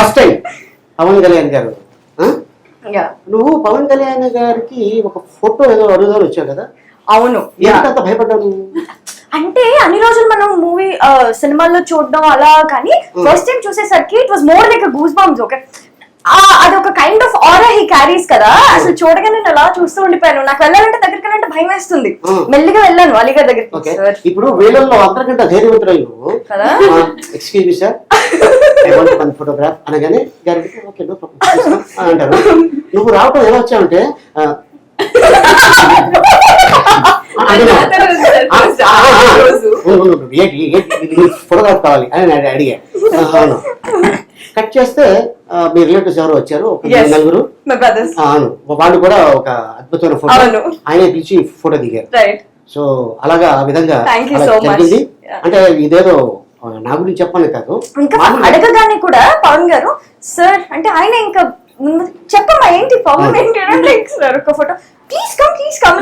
First time Pawan Kalyan గారు. నువ్వు పవన్ కళ్యాణ్ గారికి ఒక ఫోటో ఏదో అడుగుదాని వచ్చావు కదా? అవును. అంత భయపడ్డావు? అంటే అన్ని రోజులు మనం మూవీ సినిమాల్లో చూడడం అలా కానీ ఫస్ట్ టైం చూసేసరికి it was more like goose bumps okay అది ఒక kind of aura he carries కదా. అసలు చూడగానే నేను అలా చూస్తూ ఉండిపోయాను. నాకు వెళ్ళాలంటే దగ్గరికి వెళ్ళాలంటే భయం వేస్తుంది. మెల్లిగా వెళ్ళాను అలీగారి దగ్గరికి. ఇప్పుడు వీళ్ళల్లో అందరికంటే ధైర్యవంతురాలు నువ్వు. కదా? Excuse me sir I want one photograph అనగానే ఓకే నో ప్రాబ్లం అంటారు. నువ్వు రావటం ఎలా వచ్చావంటే ఫోటోగ్రాఫ్ కావాలి? అని అడిగా. అవును. కట్ చేస్తే మీ రిలేటివ్స్ ఎవరు వచ్చారు. నలుగురు? అవును. వాళ్ళు కూడా ఒక అద్భుతమైన ఫోటో. ఆయన పిలిచి ఫోటో దిగారు. సో అలాగా ఆ విధంగా. జరిగింది. అంటే ఇదేదో నా గురించి చెప్పాలి కాదు. ఇంకా అడగగానే కూడా పవన్ గారు సార్ అంటే ఆయన ఇంకా చెప్పమ్మా ఏంటి పవన్ ఏంటి? సార్ ఒక photo please come please come